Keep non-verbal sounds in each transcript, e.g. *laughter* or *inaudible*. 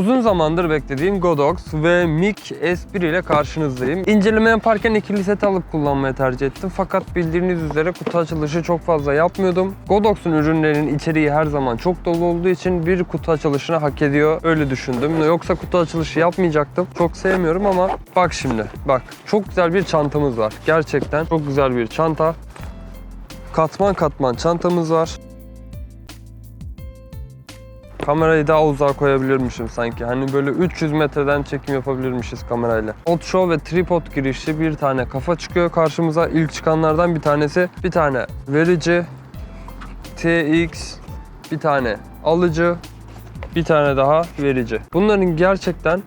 Uzun zamandır beklediğim Godox ve Mic S1 ile karşınızdayım. İnceleme yaparken ikili set alıp kullanmaya tercih ettim. Fakat bildiğiniz üzere kutu açılışı çok fazla yapmıyordum. Godox'un ürünlerinin içeriği her zaman çok dolu olduğu için bir kutu açılışını hak ediyor. Öyle düşündüm. Yoksa kutu açılışı yapmayacaktım. Çok sevmiyorum ama bak şimdi. Bak çok güzel bir çantamız var. Gerçekten çok güzel bir çanta. Katman katman çantamız var. Kamerayı daha uzağa koyabilirmişim sanki. Hani böyle 300 metreden çekim yapabilirmişiz kamerayla. Show ve tripod girişli bir tane kafa çıkıyor karşımıza. İlk çıkanlardan bir tanesi. Bir tane verici, TX, bir tane alıcı, bir tane daha verici. Bunların gerçekten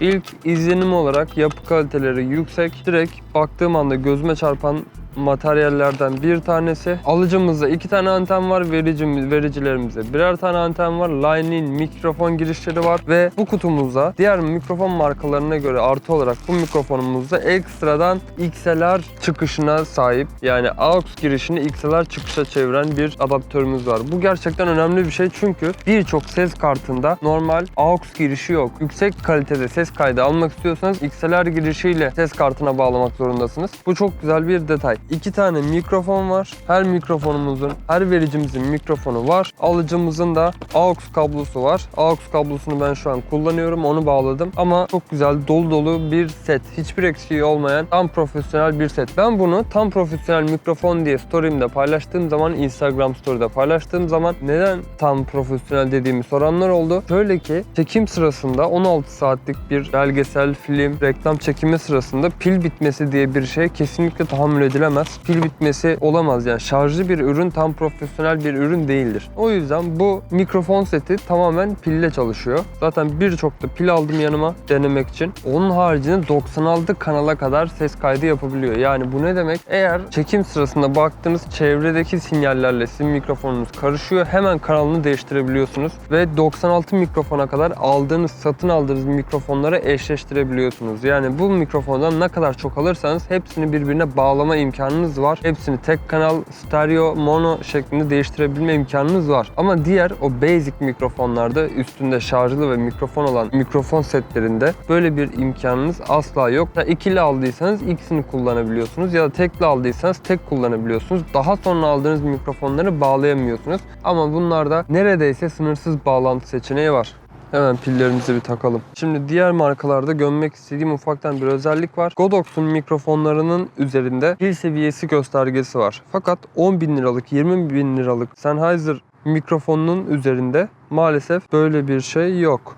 ilk izlenim olarak yapı kaliteleri yüksek. Direkt baktığım anda gözüme çarpan materyallerden bir tanesi. Alıcımızda iki tane anten var. Vericimiz, vericilerimizde birer tane anten var. Line-in mikrofon girişleri var. Ve bu kutumuzda diğer mikrofon markalarına göre artı olarak bu mikrofonumuzda ekstradan XLR çıkışına sahip. Yani AUX girişini XLR çıkışa çeviren bir adaptörümüz var. Bu gerçekten önemli bir şey çünkü birçok ses kartında normal AUX girişi yok. Yüksek kalitede ses kaydı almak istiyorsanız XLR girişiyle ses kartına bağlamak zorundasınız. Bu çok güzel bir detay. İki tane mikrofon var. Her mikrofonumuzun, her vericimizin mikrofonu var. Alıcımızın da AUX kablosu var. AUX kablosunu ben şu an kullanıyorum. Onu bağladım. Ama çok güzel dolu dolu bir set. Hiçbir eksiği olmayan tam profesyonel bir set. Ben bunu tam profesyonel mikrofon diye story'imde paylaştığım zaman Instagram story'de paylaştığım zaman neden tam profesyonel dediğimi soranlar oldu. Şöyle ki çekim sırasında 16 saatlik bir belgesel, film, reklam çekimi sırasında pil bitmesi diye bir şey kesinlikle tahammül edilemez. Pil bitmesi olamaz yani şarjlı bir ürün tam profesyonel bir ürün değildir. O yüzden bu mikrofon seti tamamen pille çalışıyor. Zaten birçok da pil aldım yanıma denemek için. Onun haricinde 96 kanala kadar ses kaydı yapabiliyor. Yani bu ne demek? Eğer çekim sırasında baktığınız çevredeki sinyallerle sizin mikrofonunuz karışıyor. Hemen kanalını değiştirebiliyorsunuz. Ve 96 mikrofona kadar aldığınız, satın aldığınız mikrofonlara eşleştirebiliyorsunuz. Yani bu mikrofondan ne kadar çok alırsanız hepsini birbirine bağlama imkanınız var. Hepsini tek kanal, stereo, mono şeklinde değiştirebilme imkanınız var. Ama diğer o basic mikrofonlarda üstünde şarjlı ve mikrofon olan mikrofon setlerinde böyle bir imkanınız asla yok. Ya ikili aldıysanız ikisini kullanabiliyorsunuz ya da tekli aldıysanız tek kullanabiliyorsunuz. Daha sonra aldığınız mikrofonları bağlayamıyorsunuz. Ama bunlarda neredeyse sınırsız bağlantı seçeneği var. Hemen pillerimizi bir takalım. Şimdi diğer markalarda gömmek istediğim ufaktan bir özellik var. Godox'un mikrofonlarının üzerinde pil seviyesi göstergesi var. Fakat 10 bin liralık, 20 bin liralık Sennheiser mikrofonunun üzerinde maalesef böyle bir şey yok.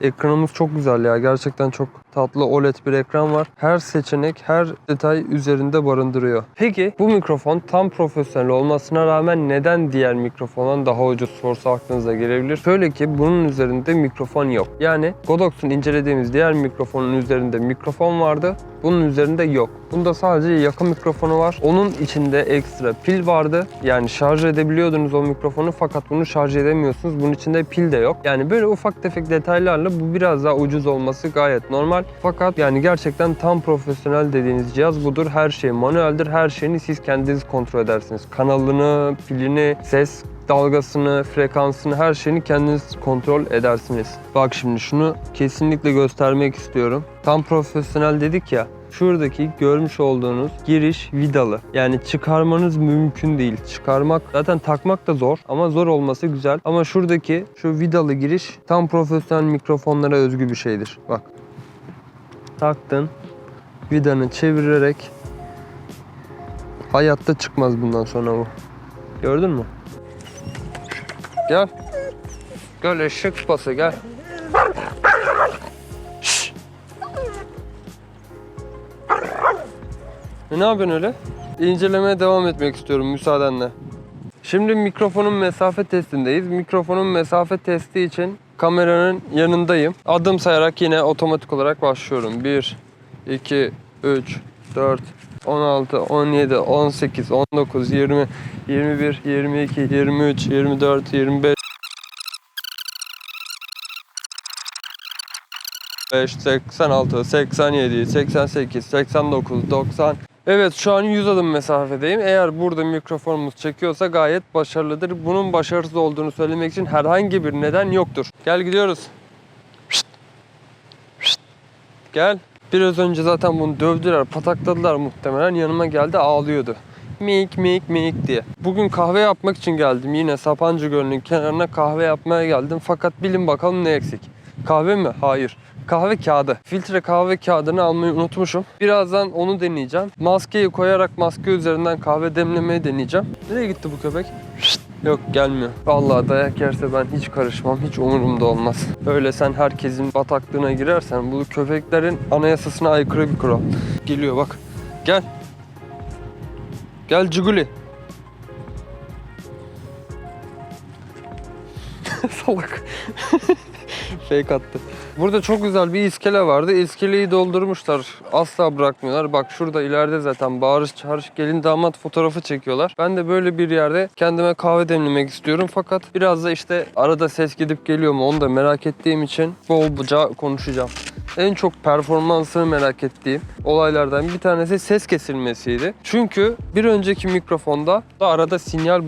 Ekranımız çok güzel ya. Gerçekten çok tatlı OLED bir ekran var. Her seçenek, her detay üzerinde barındırıyor. Peki bu mikrofon tam profesyonel olmasına rağmen neden diğer mikrofondan daha ucuz sorusu aklınıza gelebilir? Şöyle ki bunun üzerinde mikrofon yok. Yani Godox'un incelediğimiz diğer mikrofonun üzerinde mikrofon vardı. Bunun üzerinde yok. Bunda sadece yakın mikrofonu var. Onun içinde ekstra pil vardı. Yani şarj edebiliyordunuz o mikrofonu fakat bunu şarj edemiyorsunuz. Bunun içinde pil de yok. Yani böyle ufak tefek detaylarla bu biraz daha ucuz olması gayet normal. Fakat yani gerçekten tam profesyonel dediğiniz cihaz budur. Her şey manueldir. Her şeyini siz kendiniz kontrol edersiniz. Kanalını, pilini, ses dalgasını, frekansını, her şeyini kendiniz kontrol edersiniz. Bak şimdi şunu kesinlikle göstermek istiyorum. Tam profesyonel dedik ya. Şuradaki görmüş olduğunuz giriş vidalı. Yani çıkarmanız mümkün değil. Çıkarmak zaten takmak da zor ama zor olması güzel. Ama şuradaki şu vidalı giriş tam profesyonel mikrofonlara özgü bir şeydir. Bak. Taktın. Vidanı çevirerek hayatta çıkmaz bundan sonra bu. Gördün mü? Gel. Gel eşek sıpası gel. Ne yapıyorsun öyle? İncelemeye devam etmek istiyorum müsaadenle. Şimdi mikrofonun mesafe testindeyiz. Mikrofonun mesafe testi için kameranın yanındayım. Adım sayarak yine otomatik olarak başlıyorum. 1, 2, 3, 4, 16, 17, 18, 19, 20, 21, 22, 23, 24, 25, 5, 86, 87, 88, 89, 90. Evet şu an 100 adım mesafedeyim. Eğer burada mikrofonumuz çekiyorsa gayet başarılıdır. Bunun başarısız olduğunu söylemek için herhangi bir neden yoktur. Gel gidiyoruz. Gel. Biraz önce zaten bunu dövdüler, patakladılar muhtemelen. Yanıma geldi ağlıyordu. Mik mik mik diye. Bugün kahve yapmak için geldim. Yine Sapancı Gölü'nün kenarına kahve yapmaya geldim. Fakat bilin bakalım ne eksik. Kahve mi? Hayır. Kahve kağıdı. Filtre kahve kağıdını almayı unutmuşum. Birazdan onu deneyeceğim. Maskeyi koyarak maske üzerinden kahve demlemeyi deneyeceğim. Nereye gitti bu köpek? Şşt! Yok gelmiyor. Vallahi dayak yerse ben hiç karışmam. Hiç umurumda olmaz. Öyle sen herkesin bataklığına girersen bu köpeklerin anayasasına aykırı bir kural. Geliyor bak. Gel. Gel Ciguli. *laughs* Salak. *laughs* Fake attı. Burada çok güzel bir iskele vardı. İskeleyi doldurmuşlar. Asla bırakmıyorlar. Bak şurada ileride zaten bağırış çağırış gelin damat fotoğrafı çekiyorlar. Ben de böyle bir yerde kendime kahve demlemek istiyorum. Fakat biraz da işte arada ses gidip geliyor mu onu da merak ettiğim için bolca konuşacağım. En çok performansını merak ettiğim olaylardan bir tanesi ses kesilmesiydi. Çünkü bir önceki mikrofonda da arada sinyal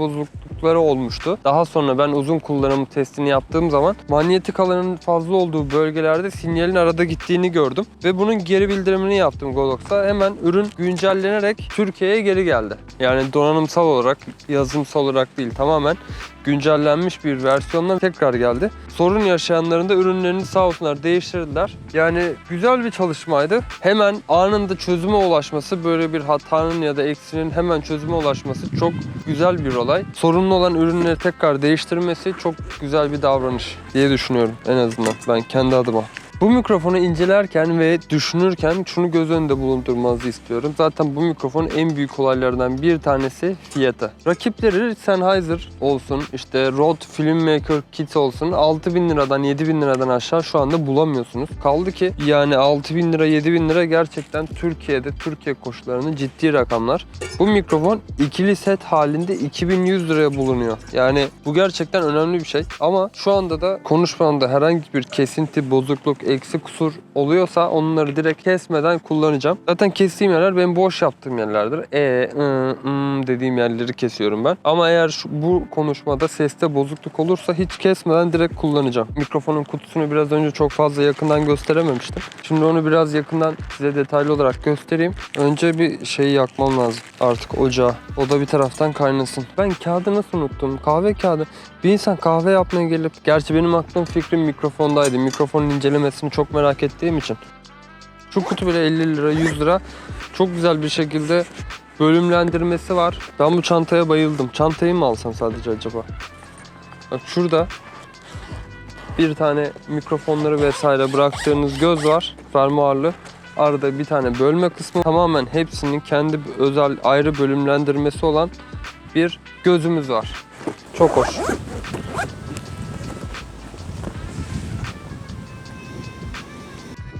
bozuklukları olmuştu. Daha sonra ben uzun kullanım testini yaptığım zaman manyetik alanın fazla olduğu bölgelerde sinyalin arada gittiğini gördüm. Ve bunun geri bildirimini yaptım Godox'a. Hemen ürün güncellenerek Türkiye'ye geri geldi. Yani donanımsal olarak, yazılımsal olarak değil tamamen güncellenmiş bir versiyonla tekrar geldi. Sorun yaşayanların da ürünlerini sağ olsunlar değiştirdiler. Yani güzel bir çalışmaydı. Hemen anında çözüme ulaşması, böyle bir hatanın ya da eksinin hemen çözüme ulaşması çok güzel bir olay. Sorunlu olan ürünleri tekrar değiştirmesi çok güzel bir davranış diye düşünüyorum en azından ben kendi adıma. Bu mikrofonu incelerken ve düşünürken şunu göz önünde bulundurmanızı istiyorum. Zaten bu mikrofonun en büyük olaylarından bir tanesi fiyatı. Rakipleri Sennheiser olsun, işte Rode Filmmaker Kit olsun 6000 liradan 7000 liradan aşağı şu anda bulamıyorsunuz. Kaldı ki yani 6000 lira 7000 lira gerçekten Türkiye'de Türkiye koşullarının ciddi rakamlar. Bu mikrofon ikili set halinde 2100 liraya bulunuyor. Yani bu gerçekten önemli bir şey. Ama şu anda da konuşmamda herhangi bir kesinti, bozukluk, eksi kusur oluyorsa onları direkt kesmeden kullanacağım. Zaten kestiğim yerler benim boş yaptığım yerlerdir. E, ı, ım dediğim yerleri kesiyorum ben. Ama eğer şu, bu konuşmada seste bozukluk olursa hiç kesmeden direkt kullanacağım. Mikrofonun kutusunu biraz önce çok fazla yakından gösterememiştim. Şimdi onu biraz yakından size detaylı olarak göstereyim. Önce bir şeyi yakmam lazım artık ocağı. O da bir taraftan kaynasın. Ben kağıdı nasıl unuttum? Kahve kağıdı. Bir insan kahve yapmaya gelip, gerçi benim aklım fikrim mikrofondaydı. Mikrofonun incelemesini çok merak ettiğim için. Şu kutu bile 50 lira, 100 lira. Çok güzel bir şekilde bölümlendirmesi var. Ben bu çantaya bayıldım. Çantayı mı alsam sadece acaba? Bak şurada bir tane mikrofonları vesaire bıraktığınız göz var. Fermuarlı. Arada bir tane bölme kısmı. Tamamen hepsinin kendi özel ayrı bölümlendirmesi olan bir gözümüz var. Çok hoş.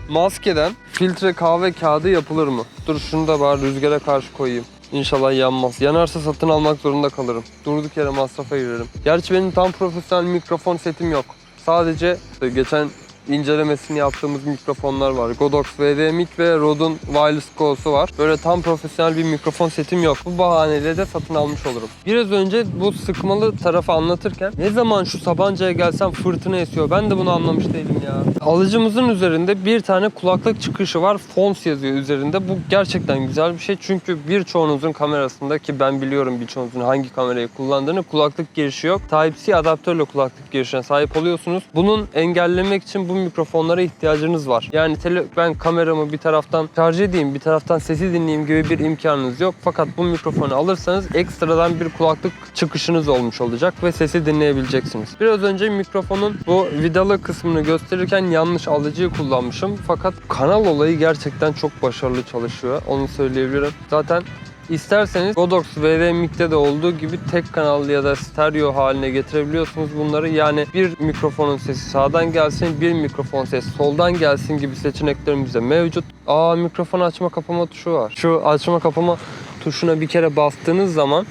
Maskeden filtre kahve kağıdı yapılır mı? Dur şunu da bari rüzgara karşı koyayım. İnşallah yanmaz. Yanarsa satın almak zorunda kalırım. Durduk yere masrafa girerim. Gerçi benim tam profesyonel mikrofon setim yok. Sadece geçen incelemesini yaptığımız mikrofonlar var. Godox VD Mic ve Rode'un Wireless Go'su var. Böyle tam profesyonel bir mikrofon setim yok. Bu bahaneyle de satın almış olurum. Biraz önce bu sıkmalı tarafı anlatırken ne zaman şu Sabancı'ya gelsem fırtına esiyor. Ben de bunu anlamış değilim ya. Alıcımızın üzerinde bir tane kulaklık çıkışı var. Fons yazıyor üzerinde. Bu gerçekten güzel bir şey. Çünkü birçoğunuzun kamerasında ki ben biliyorum birçoğunuzun hangi kamerayı kullandığını kulaklık girişi yok. Type-C adaptörle kulaklık girişine sahip oluyorsunuz. Bunun engellemek için bu mikrofonlara ihtiyacınız var. Yani tele, ben kameramı bir taraftan şarj edeyim, bir taraftan sesi dinleyeyim gibi bir imkanınız yok. Fakat bu mikrofonu alırsanız ekstradan bir kulaklık çıkışınız olmuş olacak ve sesi dinleyebileceksiniz. Biraz önce mikrofonun bu vidalı kısmını gösterirken yanlış alıcıyı kullanmışım. Fakat kanal olayı gerçekten çok başarılı çalışıyor. Onu söyleyebilirim. Zaten İsterseniz Godox VV Mic'te de olduğu gibi tek kanallı ya da stereo haline getirebiliyorsunuz bunları. Yani bir mikrofonun sesi sağdan gelsin, bir mikrofon sesi soldan gelsin gibi seçeneklerimiz de mevcut. Aa mikrofon açma kapama tuşu var. Şu açma kapama tuşuna bir kere bastığınız zaman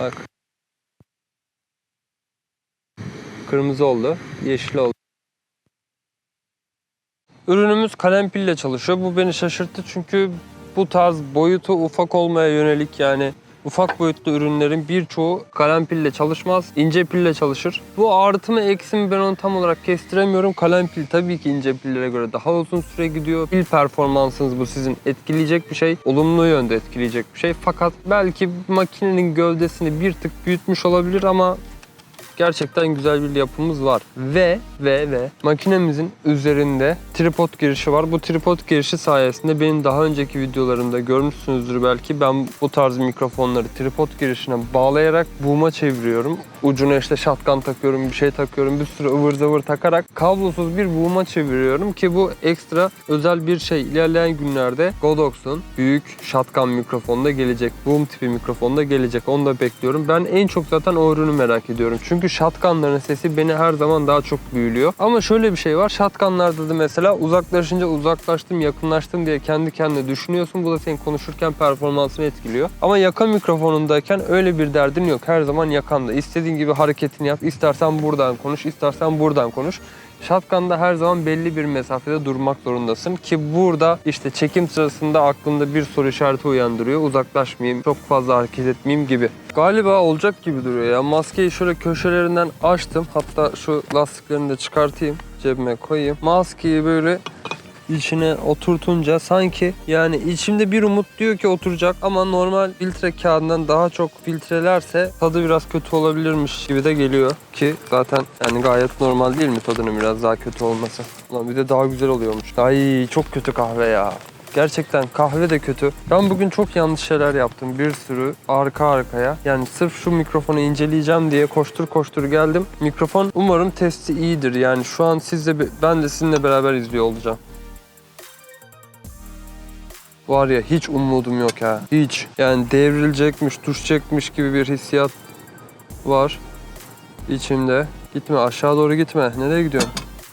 bak kırmızı oldu, yeşil oldu. Ürünümüz kalem pille çalışıyor. Bu beni şaşırttı çünkü bu tarz boyutu ufak olmaya yönelik yani ufak boyutlu ürünlerin birçoğu kalem pille çalışmaz, ince pille çalışır. Bu artı mı eksi mi ben onu tam olarak kestiremiyorum. Kalem pil tabii ki ince pillere göre daha uzun süre gidiyor. Pil performansınız bu sizin etkileyecek bir şey. Olumlu yönde etkileyecek bir şey. Fakat belki makinenin gövdesini bir tık büyütmüş olabilir ama gerçekten güzel bir yapımız var. Ve ve ve makinemizin üzerinde tripod girişi var. Bu tripod girişi sayesinde benim daha önceki videolarımda görmüşsünüzdür belki. Ben bu tarz mikrofonları tripod girişine bağlayarak boom'a çeviriyorum. Ucuna işte shotgun takıyorum, bir şey takıyorum, bir sürü ıvır zıvır takarak kablosuz bir boom'a çeviriyorum ki bu ekstra özel bir şey. İlerleyen günlerde Godox'un büyük shotgun mikrofonda gelecek. Boom tipi mikrofonda gelecek. Onu da bekliyorum. Ben en çok zaten o ürünü merak ediyorum. Çünkü shotgunların sesi beni her zaman daha çok büyülüyor. Ama şöyle bir şey var. Shotgunlarda da mesela uzaklaşınca uzaklaştım, yakınlaştım diye kendi kendine düşünüyorsun. Bu da senin konuşurken performansını etkiliyor. Ama yaka mikrofonundayken öyle bir derdin yok. Her zaman yakanda. İstediğin gibi hareketini yap. İstersen buradan konuş, istersen buradan konuş. Shotgun'da her zaman belli bir mesafede durmak zorundasın ki burada işte çekim sırasında aklında bir soru işareti uyandırıyor. Uzaklaşmayayım, çok fazla hareket etmeyeyim gibi. Galiba olacak gibi duruyor ya. Maskeyi şöyle köşelerinden açtım. Hatta şu lastiklerini de çıkartayım, cebime koyayım. Maskeyi böyle içine oturtunca sanki yani içimde bir umut diyor ki oturacak ama normal filtre kağıdından daha çok filtrelerse tadı biraz kötü olabilirmiş gibi de geliyor ki zaten yani gayet normal değil mi tadının biraz daha kötü olması. Ulan bir de daha güzel oluyormuş. Ay çok kötü kahve ya. Gerçekten kahve de kötü. Ben bugün çok yanlış şeyler yaptım. Bir sürü arka arkaya. Yani sırf şu mikrofonu inceleyeceğim diye koştur koştur geldim. Mikrofon umarım testi iyidir. Yani şu an sizle ben de sizinle beraber izliyor olacağım. Var ya hiç umudum yok ha. Hiç. Yani devrilecekmiş, düşecekmiş gibi bir hissiyat var içimde. Gitme aşağı doğru gitme. Nereye gidiyorsun?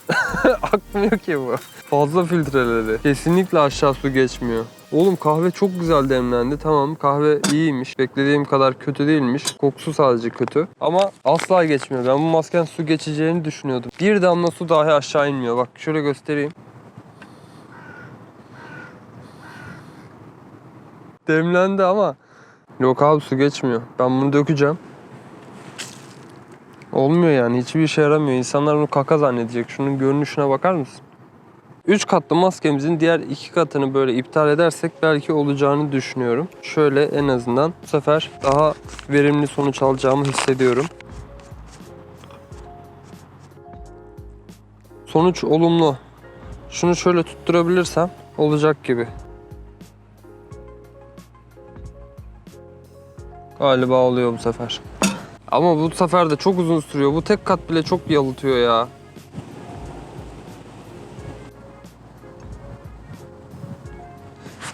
*laughs* Akmıyor ki bu. Fazla filtreledi. Kesinlikle aşağı su geçmiyor. Oğlum kahve çok güzel demlendi. Tamam kahve iyiymiş. Beklediğim kadar kötü değilmiş. Kokusu sadece kötü. Ama asla geçmiyor. Ben bu masken su geçeceğini düşünüyordum. Bir damla su dahi aşağı inmiyor. Bak şöyle göstereyim. Demlendi ama yok abi su geçmiyor. Ben bunu dökeceğim. Olmuyor yani hiçbir işe yaramıyor. İnsanlar bunu kaka zannedecek. Şunun görünüşüne bakar mısın? 3 katlı maskemizin diğer iki katını böyle iptal edersek belki olacağını düşünüyorum. Şöyle en azından bu sefer daha verimli sonuç alacağımı hissediyorum. Sonuç olumlu. Şunu şöyle tutturabilirsem olacak gibi. Galiba oluyor bu sefer. Ama bu sefer de çok uzun sürüyor. Bu tek kat bile çok yalıtıyor ya.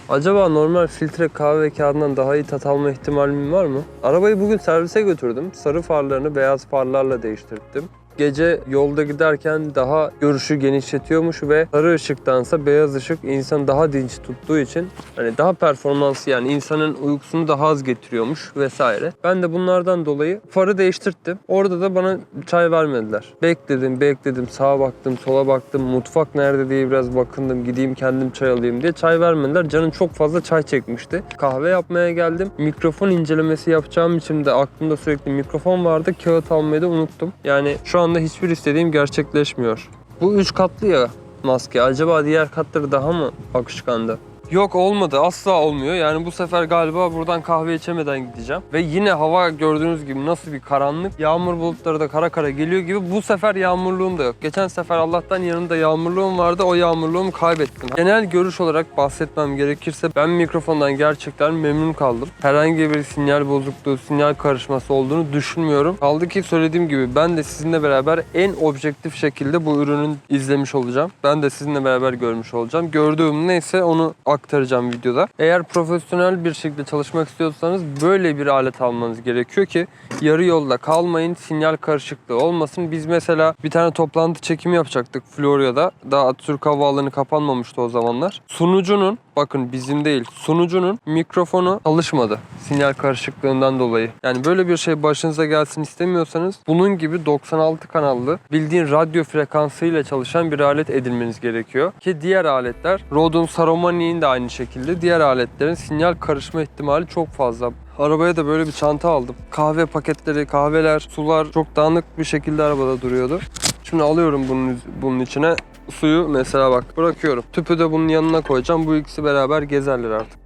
Acaba normal filtre kahve kağıdından daha iyi tat alma ihtimalim var mı? Arabayı bugün servise götürdüm. Sarı farlarını beyaz farlarla değiştirdim. Gece yolda giderken daha görüşü genişletiyormuş ve sarı ışıktansa beyaz ışık insanı daha dinç tuttuğu için hani daha performanslı yani insanın uykusunu daha az getiriyormuş vesaire. Ben de bunlardan dolayı farı değiştirttim. Orada da bana çay vermediler. Bekledim, bekledim, sağa baktım, sola baktım, mutfak nerede diye biraz bakındım, gideyim kendim çay alayım diye çay vermediler. Canım çok fazla çay çekmişti. Kahve yapmaya geldim. Mikrofon incelemesi yapacağım için de aklımda sürekli mikrofon vardı. Kağıt almayı da unuttum. Yani şu anda hiçbir istediğim gerçekleşmiyor. Bu üç katlı ya maske. Acaba diğer katları daha mı akışkandı? Yok olmadı. Asla olmuyor. Yani bu sefer galiba buradan kahve içemeden gideceğim. Ve yine hava gördüğünüz gibi nasıl bir karanlık. Yağmur bulutları da kara kara geliyor gibi. Bu sefer yağmurluğum da yok. Geçen sefer Allah'tan yanımda yağmurluğum vardı. O yağmurluğumu kaybettim. Genel görüş olarak bahsetmem gerekirse ben mikrofondan gerçekten memnun kaldım. Herhangi bir sinyal bozukluğu, sinyal karışması olduğunu düşünmüyorum. Kaldı ki söylediğim gibi ben de sizinle beraber en objektif şekilde bu ürünün izlemiş olacağım. Ben de sizinle beraber görmüş olacağım. Gördüğüm neyse onu aktaracağım videoda. Eğer profesyonel bir şekilde çalışmak istiyorsanız böyle bir alet almanız gerekiyor ki yarı yolda kalmayın, sinyal karışıklığı olmasın. Biz mesela bir tane toplantı çekimi yapacaktık Florya'da. Daha Atatürk Havaalanı kapanmamıştı o zamanlar. Sunucunun bakın bizim değil sunucunun mikrofonu çalışmadı sinyal karışıklığından dolayı. Yani böyle bir şey başınıza gelsin istemiyorsanız bunun gibi 96 kanallı bildiğin radyo frekansıyla çalışan bir alet edinmeniz gerekiyor. Ki diğer aletler Rode'un Saramoni'nin de aynı şekilde. Diğer aletlerin sinyal karışma ihtimali çok fazla. Arabaya da böyle bir çanta aldım. Kahve paketleri, kahveler, sular çok dağınık bir şekilde arabada duruyordu. Şimdi alıyorum bunun, bunun içine suyu mesela bak bırakıyorum. Tüpü de bunun yanına koyacağım. Bu ikisi beraber gezerler artık.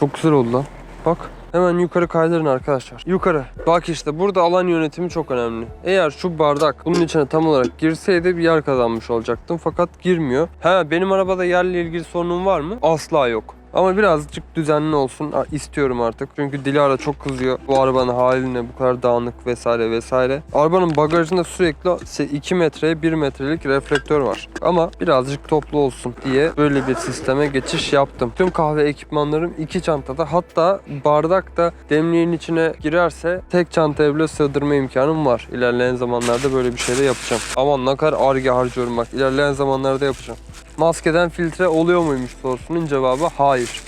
Çok güzel oldu lan. Bak. Hemen yukarı kaydırın arkadaşlar. Yukarı. Bak işte burada alan yönetimi çok önemli. Eğer şu bardak bunun içine tam olarak girseydi bir yer kazanmış olacaktım. Fakat girmiyor. Ha benim arabada yerle ilgili sorunum var mı? Asla yok. Ama birazcık düzenli olsun istiyorum artık. Çünkü Dilara çok kızıyor bu arabanın haline bu kadar dağınık vesaire vesaire. Arabanın bagajında sürekli 2 metreye 1 metrelik reflektör var. Ama birazcık toplu olsun diye böyle bir sisteme geçiş yaptım. Tüm kahve ekipmanlarım iki çantada. Hatta bardak da demliğin içine girerse tek çantaya bile sığdırma imkanım var. İlerleyen zamanlarda böyle bir şey de yapacağım. Aman ne kadar arge harcıyorum bak. İlerleyen zamanlarda yapacağım. Maskeden filtre oluyor muymuş sorusunun cevabı hayır.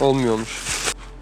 Olmuyormuş.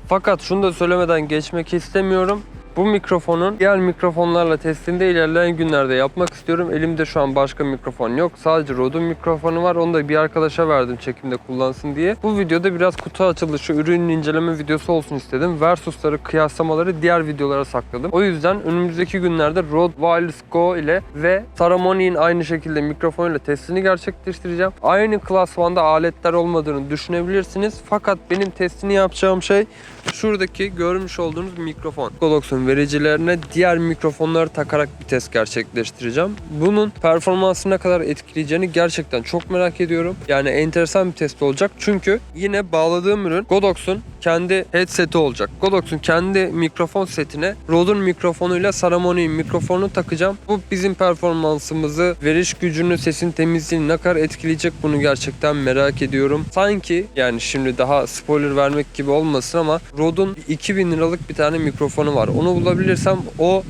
Fakat şunu da söylemeden geçmek istemiyorum. Bu mikrofonun diğer mikrofonlarla testini de ilerleyen günlerde yapmak istiyorum. Elimde şu an başka mikrofon yok. Sadece Rode'un mikrofonu var. Onu da bir arkadaşa verdim çekimde kullansın diye. Bu videoda biraz kutu açılışı, ürünün inceleme videosu olsun istedim. Versus'ları, kıyaslamaları diğer videolara sakladım. O yüzden önümüzdeki günlerde Rode Wireless Go ile ve Saramoni'nin aynı şekilde mikrofonuyla testini gerçekleştireceğim. Aynı Class 1'da aletler olmadığını düşünebilirsiniz. Fakat benim testini yapacağım şey şuradaki görmüş olduğunuz mikrofon. Godox'un vericilerine diğer mikrofonları takarak bir test gerçekleştireceğim. Bunun performansını ne kadar etkileyeceğini gerçekten çok merak ediyorum. Yani enteresan bir test olacak. Çünkü yine bağladığım ürün Godox'un kendi headseti olacak. Godox'un kendi mikrofon setine Rode'un mikrofonuyla Saramoni'nin mikrofonunu takacağım. Bu bizim performansımızı, veriş gücünü, sesin temizliğini ne kadar etkileyecek bunu gerçekten merak ediyorum. Sanki yani şimdi daha spoiler vermek gibi olmasın ama Rode'un 2000 liralık bir tane mikrofonu var. Onu bulabilirsem o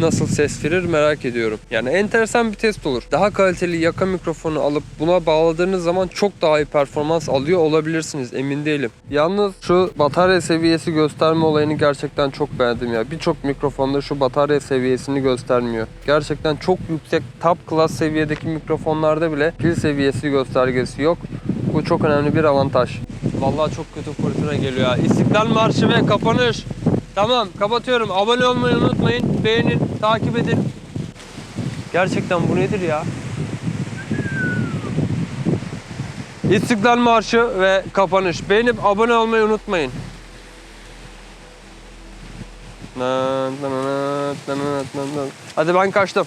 nasıl ses verir merak ediyorum. Yani enteresan bir test olur. Daha kaliteli yaka mikrofonu alıp buna bağladığınız zaman çok daha iyi performans alıyor olabilirsiniz emin değilim. Yalnız şu batarya seviyesi gösterme olayını gerçekten çok beğendim ya. Birçok mikrofonda şu batarya seviyesini göstermiyor. Gerçekten çok yüksek top class seviyedeki mikrofonlarda bile pil seviyesi göstergesi yok. Bu çok önemli bir avantaj. Vallahi çok kötü fırtına geliyor ya. İstiklal Marşı ve kapanış. Tamam kapatıyorum. Abone olmayı unutmayın. Beğenin, takip edin. Gerçekten bu nedir ya? İstiklal Marşı ve kapanış. Beğenip abone olmayı unutmayın. Hadi ben kaçtım.